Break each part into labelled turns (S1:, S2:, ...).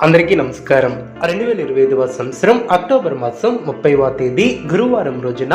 S1: అందరికీ నమస్కారం. రెండు వేల ఇరవై ఐదవ సంవత్సరం అక్టోబర్ మాసం ముప్పైవ తేదీ గురువారం రోజున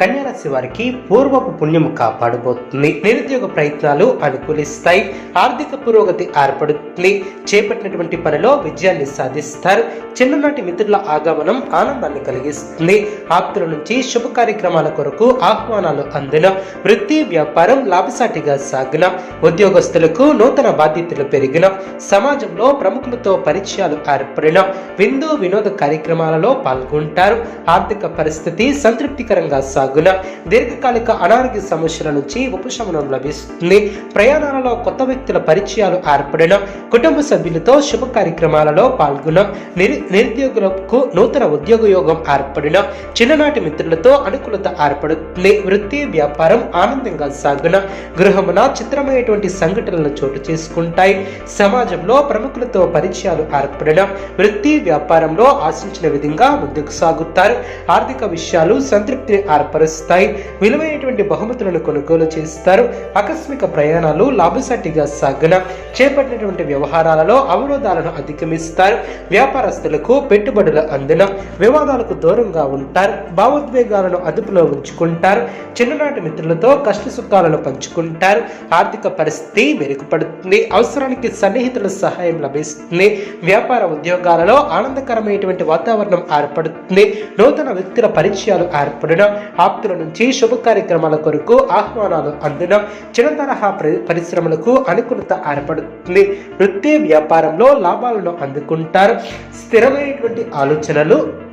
S1: కన్యారాశి వారికి పూర్వపు పుణ్యం కాపాడబోతుంది. నిరుద్యోగ ప్రయత్నాలు అనుకూలిస్తాయి. ఆర్థిక పురోగతి ఏర్పడుతుంది. చేపట్టినటువంటి పనిలో విజయాన్ని సాధిస్తారు. చిన్ననాటి మిత్రుల ఆగమనం ఆనందాన్ని కలిగిస్తుంది. ఆప్తుల నుంచి శుభ కార్యక్రమాల కొరకు ఆహ్వానాలు అందిన వృత్తి వ్యాపారం లాభసాటిగా సాగిన ఉద్యోగస్తులకు నూతన బాధ్యతలు పెరిగిన సమాజంలో ప్రముఖులతో పరిచయాలు ఏర్పడిన విందు వినోద కార్యక్రమాలలో పాల్గొంటారు. ఆర్థిక పరిస్థితి సంతృప్తికరంగా సాగు సాగున దీర్ఘకాలిక అనారోగ్య సమస్యల నుంచి ఉపశమనం లభిస్తుంది. ప్రయాణాలలో కొత్త వ్యక్తుల పరిచయాలు ఏర్పడిన కుటుంబ సభ్యులతో శుభ కార్యక్రమాలలో పాల్గొన నిరు నిరుద్యోగులకు నూతన ఉద్యోగ యోగం ఏర్పడిన చిన్ననాటి మిత్రులతో అనుకూలత ఏర్పడుతుంది. వృత్తి వ్యాపారం ఆనందంగా సాగున గృహమున చిత్రమైనటువంటి సంఘటనలు చోటు చేసుకుంటాయి. సమాజంలో ప్రముఖులతో పరిచయాలు ఏర్పడిన వృత్తి వ్యాపారంలో ఆశించిన విధంగా ముందుకు సాగుతారు. ఆర్థిక విషయాలు సంతృప్తిని ఏర్పరుస్తాయి. విలువైనటువంటి బహుమతులను కొనుగోలు చేస్తారు. ఆకస్మిక ప్రయాణాలు లాభసాటిగా సాగున. చేపట్టినటువంటి వ్యవహారాలలో అవరోధాలను అధిగమిస్తారు. వ్యాపారస్తులకు పెట్టుబడుల అందున. వివాదాలకు దూరంగా ఉంటారు. భావోద్వేగాలను అదుపులో ఉంచుకుంటారు. చిన్ననాటి మిత్రులతో కష్ట సుఖాలను పంచుకుంటారు. ఆర్థిక పరిస్థితి మెరుగుపడుతుంది. అవసరానికి సన్నిహితుల సహాయం లభిస్తుంది. వ్యాపార ఉద్యోగాలలో ఆనందకరమైనటువంటి వాతావరణం ఏర్పడుతుంది. నూతన వ్యక్తుల పరిచయాలు ఏర్పడడం ఆప్తుల నుంచి శుభ కార్యక్రమాల కొరకు ఆహ్వానాలు అందడం చిన్న తరహా పరి- పరిశ్రమలకు అనుకూలత ఏర్పడుతుంది. వృత్తి వ్యాపారంలో లాభాలను అందుకుంటారు. స్థిరమైనటువంటి ఆలోచనలు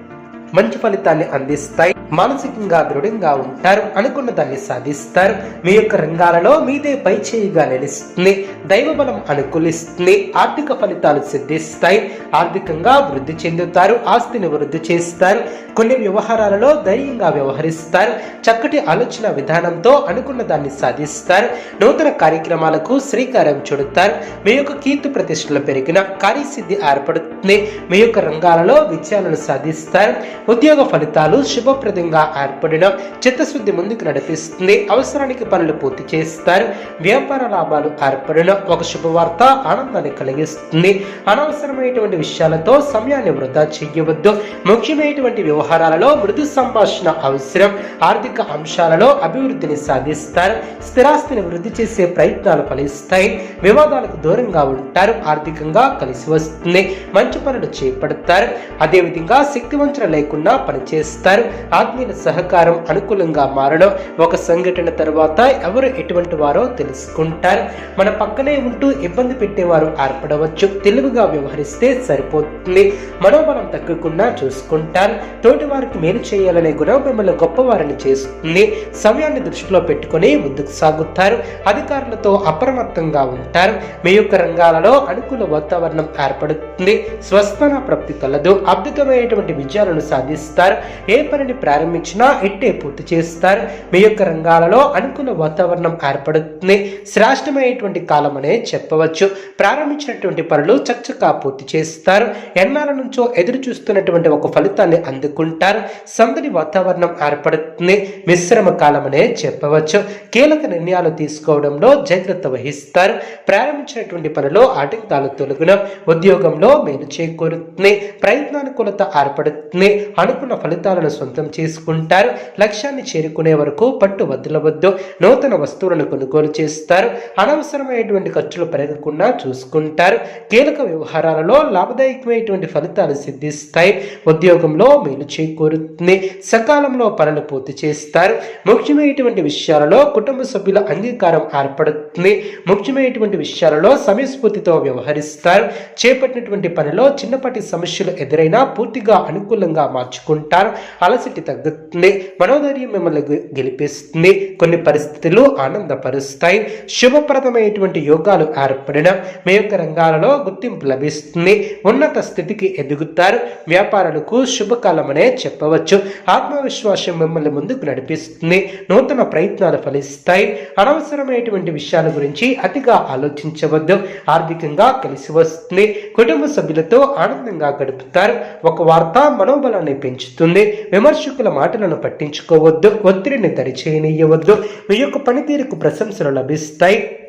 S1: మంచి ఫలితాన్ని అందిస్తాయి. మానసికంగా దృఢంగా ఉంటారు. అనుకున్న దాన్ని సాధిస్తారు. మీ యొక్క రంగాలలో మీదే పై చేయిగా నిలుస్తుంది. దైవ బలం అనుకూలిస్తుంది. ఆర్థిక ఫలితాలు సిద్ధిస్తాయి. ఆర్థికంగా వృద్ధి చెందుతారు. ఆస్తిని వృద్ధి చేస్తారు. కొన్ని వ్యవహారాలలో ధైర్యంగా వ్యవహరిస్తారు. చక్కటి ఆలోచన విధానంతో అనుకున్న దాన్ని సాధిస్తారు. నూతన కార్యక్రమాలకు శ్రీకారం చుడతారు. మీ యొక్క కీర్తి ప్రతిష్టలు పెరిగిన కార్యసిద్ధి ఏర్పడుతుంది. మీ యొక్క రంగాలలో విజయాలను సాధిస్తారు. ఉద్యోగ ఫలితాలు శుభప్రదంగా ఏర్పడిన చిత్తశుద్ధి ముందుకు నడిపిస్తుంది. అవసరానికి పనులు పూర్తి చేస్తారు. వ్యాపార లాభాలు ఏర్పడిన ఒక శుభవార్త ఆనందాన్ని కలిగిస్తుంది. అనవసరమైనటువంటి విషయాలతో సమయాన్ని వృధా చేయవద్దు. ముఖ్యమైనటువంటి వ్యవహారాలలో మృదు సంభాషణ అవసరం. ఆర్థిక అంశాలలో అభివృద్ధిని సాధిస్తారు. స్థిరాస్తిని వృద్ధి చేసే ప్రయత్నాలు ఫలిస్తాయి. వివాదాలకు దూరంగా ఉంటారు. ఆర్థికంగా కలిసి వస్తుంది. మంచి పనులు చేపడతారు. అదేవిధంగా శక్తివంచన లేకుండా పనిచేస్తారు. ఆత్మీయుల సహకారం అనుకూలంగా మారడం ఒక సంఘటన తర్వాత ఎవరు ఎటువంటి వారో తెలుసుకుంటారు. మన పక్కనే ఉంటూ ఇబ్బంది పెట్టేవారు ఏర్పడవచ్చు. తెలివిగా వ్యవహరిస్తే సరిపోతుంది. మనోబలం తగ్గకుండా చూసుకుంటారు. తోటి వారికి మేలు చేయాలనే గుణం మిమ్మల్ని గొప్పవారిని చేస్తుంది. సమయాన్ని దృష్టిలో పెట్టుకుని ముందుకు సాగుతారు. అధికారులతో అప్రమత్తంగా ఉంటారు. మీ యొక్క రంగాలలో అనుకూల వాతావరణం ఏర్పడుతుంది. స్వస్థన ప్రాప్తి కలదు. అద్భుతమైనటువంటి విజయాలను సాధిస్తారు ఏ పనిని ప్రారంభించినా ఇట్టే పూర్తి చేస్తారు. మీ యొక్క రంగాలలో అనుకూల వాతావరణం ఏర్పడుతుంది. శ్రేష్టమైనటువంటి కాలం అనే చెప్పవచ్చు. ప్రారంభించినటువంటి పనులు చక్కగా పూర్తి చేస్తారు. ఎన్నాల నుంచో ఎదురు చూస్తున్నటువంటి ఒక ఫలితాన్ని అందుకుంటారు. సందడి వాతావరణం ఏర్పడుతుంది. మిశ్రమ కాలం అనే చెప్పవచ్చు. కీలక నిర్ణయాలు తీసుకోవడంలో జాగ్రత్త వహిస్తారు. ప్రారంభించినటువంటి పనిలో ఆటంకాలు తొలగిన ఉద్యోగంలో మేలు చేకూరుతుంది. ప్రయత్నానుకూలత ఏర్పడుతుంది. అనుకున్న ఫలితాలను సొంతం చేసుకుంటారు. లక్ష్యాన్ని చేరుకునే వరకు పట్టు వదలవద్దు. నూతన వస్తువులను కొనుగోలు చేస్తారు. అనవసరమైనటువంటి ఖర్చులు పెరగకుండా చూసుకుంటారు. కీలక వ్యవహారాలలో లాభదాయకమైనటువంటి ఫలితాలు సిద్ధిస్తాయి. ఉద్యోగంలో మేలు చేకూరుతుంది. సకాలంలో పనులు పూర్తి చేస్తారు. ముఖ్యమైనటువంటి విషయాలలో కుటుంబ సభ్యుల అంగీకారం ఏర్పడుతుంది. ముఖ్యమైనటువంటి విషయాలలో సమయస్ఫూర్తితో వ్యవహరిస్తారు. చేపట్టినటువంటి పనిలో చిన్నపాటి సమస్యలు ఎదురైనా పూర్తిగా అనుకూలంగా మార్చుకుంటారు. అలసటి తగ్గుతుంది మనోధైర్యం మిమ్మల్ని గెలిపిస్తుంది. కొన్ని పరిస్థితులు ఆనందపరుస్తాయి. శుభప్రదమైనటువంటి యోగాలు ఏర్పడిన మీ యొక్క రంగాలలో గుర్తింపు లభిస్తుంది. ఉన్నత స్థితికి ఎదుగుతారు. వ్యాపారులకు శుభకాలమనే చెప్పవచ్చు. ఆత్మవిశ్వాసం మిమ్మల్ని ముందుకు నడిపిస్తుంది. నూతన ప్రయత్నాలు ఫలిస్తాయి. అనవసరమైనటువంటి విషయాల గురించి అతిగా ఆలోచించవద్దు. ఆర్థికంగా కలిసి వస్తుంది. కుటుంబ సభ్యులతో ఆనందంగా గడుపుతారు. ఒక వార్త మనోబలాన్ని పెంచుతుంది. విమర్శకుల మాటలను పట్టించుకోవద్దు. ఒత్తిడిని దరిచేయనీయవద్దు. మీ యొక్క పనితీరుకు ప్రశంసలు లభిస్తాయి.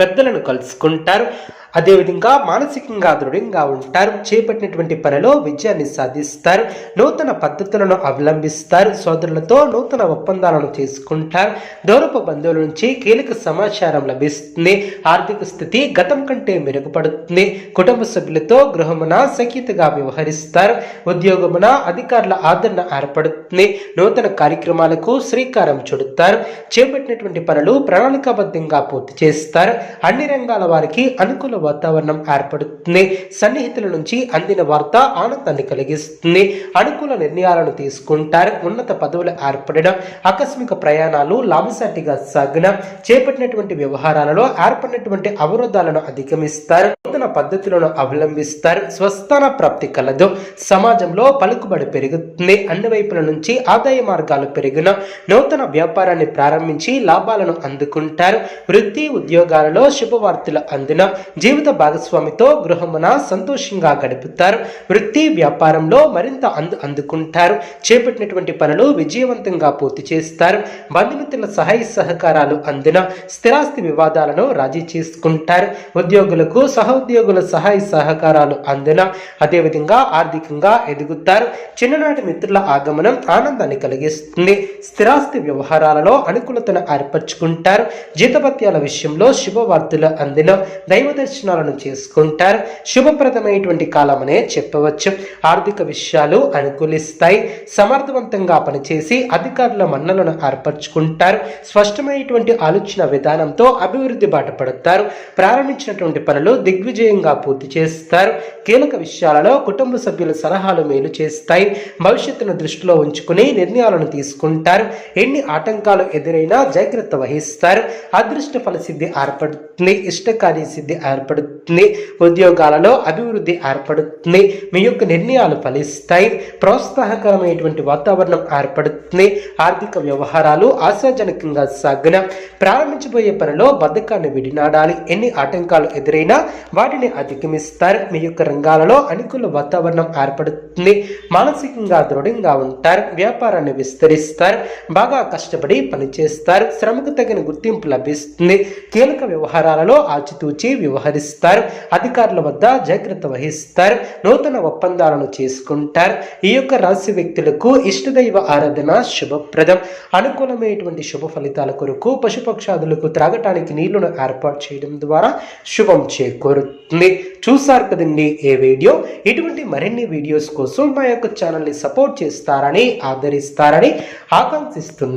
S1: పెద్దలను కలుసుకుంటారు. అదేవిధంగా మానసికంగా దృఢంగా ఉంటారు చేపట్టినటువంటి పనిలో విజయాన్ని సాధిస్తారు నూతన పద్ధతులను అవలంబిస్తారు సోదరులతో నూతన ఒప్పందాలను చేసుకుంటారు. దూరపు బంధువుల నుంచి కీలక సమాచారం లభిస్తుంది ఆర్థిక స్థితి గతం కంటే మెరుగుపడుతుంది కుటుంబ సభ్యులతో గృహమున సఖ్యతగా వ్యవహరిస్తారు ఉద్యోగమున అధికారుల ఆదరణ ఏర్పడుతుంది నూతన కార్యక్రమాలకు శ్రీకారం చుడతారు చేపట్టినటువంటి పనులు ప్రణాళికాబద్ధంగా పూర్తి చేస్తారు అన్ని రంగాల వారికి అనుకూల వాతావరణం ఏర్పడుతుంది. సన్నిహితుల నుంచి అందిన వార్త ఆనందాన్ని కలిగిస్తుంది. అనుకూల నిర్ణయాలను తీసుకుంటారు. ఉన్నత పదవులు ఏర్పడడం ఆకస్మిక ప్రయాణాలు లాభసాటిగా సాగడం చేపట్టినటువంటి వ్యవహారాలలో ఏర్పడినటువంటి అవరోధాలను అధిగమిస్తారు. నూతన పద్ధతులను అవలంబిస్తారు. స్వస్థాన ప్రాప్తి కలదు. సమాజంలో పలుకుబడి పెరుగుతుంది. అన్ని వైపుల నుంచి ఆదాయ మార్గాలు పెరిగిన నూతన వ్యాపారాన్ని ప్రారంభించి లాభాలను అందుకుంటారు. వృత్తి ఉద్యోగాలలో శుభవార్తలు అందిన జీవిత భాగస్వామితో గృహమున సంతోషంగా గడుపుతారు. వృత్తి వ్యాపారంలో మరింత అందు అందుకుంటారు. చేపట్టినటువంటి పనులు విజయవంతంగా పూర్తి చేస్తారు. బంధుమిత్రుల సహాయ సహకారాలు అందిన స్థిరాస్తి వివాదాలను రాజీ చేసుకుంటారు. ఉద్యోగులకు సహోద్యోగుల సహాయ సహకారాలు అందిన అదేవిధంగా ఆర్థికంగా ఎదుగుతారు. చిన్ననాటి మిత్రుల ఆగమనం ఆనందాన్ని కలిగిస్తుంది. స్థిరాస్తి వ్యవహారాలలో అనుకూలతను ఏర్పరచుకుంటారు. జీతభత్యాల విషయంలో శుభవార్తలు అందిన దైవ ప్రయోజనాలను చేసుకుంటారు. శుభప్రదమైనటువంటి కాలమనే చెప్పవచ్చు. ఆర్థిక విషయాలు అనుకూలిస్తాయి. సమర్థవంతంగా పనిచేసి అధికారుల మన్నలను ఏర్పరచుకుంటారు. స్పష్టమైనటువంటి ఆలోచన విధానంతో అభివృద్ధి బాట పడతారు. ప్రారంభించినటువంటి పనులు దిగ్విజయంగా పూర్తి చేస్తారు. కీలక విషయాలలో కుటుంబ సభ్యుల సలహాలు మేలు చేస్తాయి. భవిష్యత్తును దృష్టిలో ఉంచుకుని నిర్ణయాలను తీసుకుంటారు. ఎన్ని ఆటంకాలు ఎదురైనా జాగ్రత్త వహిస్తారు. అదృష్ట ఫలసిద్ధి ఏర్పడుతుంది. ఇష్టకార్య సిద్ధి ఏర్పడుతుంది. ఉద్యోగాలలో అభివృద్ధి ఏర్పడుతుంది. మీ యొక్క నిర్ణయాలు ఫలిస్తాయి. ప్రోత్సాహకరమైనటువంటి వాతావరణం ఏర్పడుతుంది. ఆర్థిక వ్యవహారాలు ఆశాజనకంగా సాగిన ప్రారంభించబోయే పనిలో బద్ధకాన్ని విడినాడాలి. ఎన్ని ఆటంకాలు ఎదురైనా వాటిని అధిగమిస్తారు. మీ యొక్క రంగాలలో అనుకూల వాతావరణం ఏర్పడుతుంది. మానసికంగా దృఢంగా ఉంటారు. వ్యాపారాన్ని విస్తరిస్తారు. బాగా కష్టపడి పనిచేస్తారు. శ్రమకు తగిన గుర్తింపు లభిస్తుంది. కీలక వ్యవహారాలలో ఆచితూచి వ్యవహరిస్తారు. అధికారుల వద్ద జాగ్రత్త వహిస్తారు. నూతన ఒప్పందాలను చేసుకుంటారు. ఈ యొక్క రాశి వ్యక్తులకు ఇష్టదైవ ఆరాధన శుభప్రదం. అనుకూలమైనటువంటి శుభ ఫలితాల కొరకు పశుపక్షాదులకు త్రాగటానికి నీళ్ళను ఏర్పాటు చేయడం ద్వారా శుభం చేకూరుతుంది. చూసారు కదండి ఏ వీడియో? ఇటువంటి మరిన్ని వీడియోస్ కోసం మా యొక్క ఛానల్ని సపోర్ట్ చేస్తారని ఆదరిస్తారని ఆకాంక్షిస్తున్నా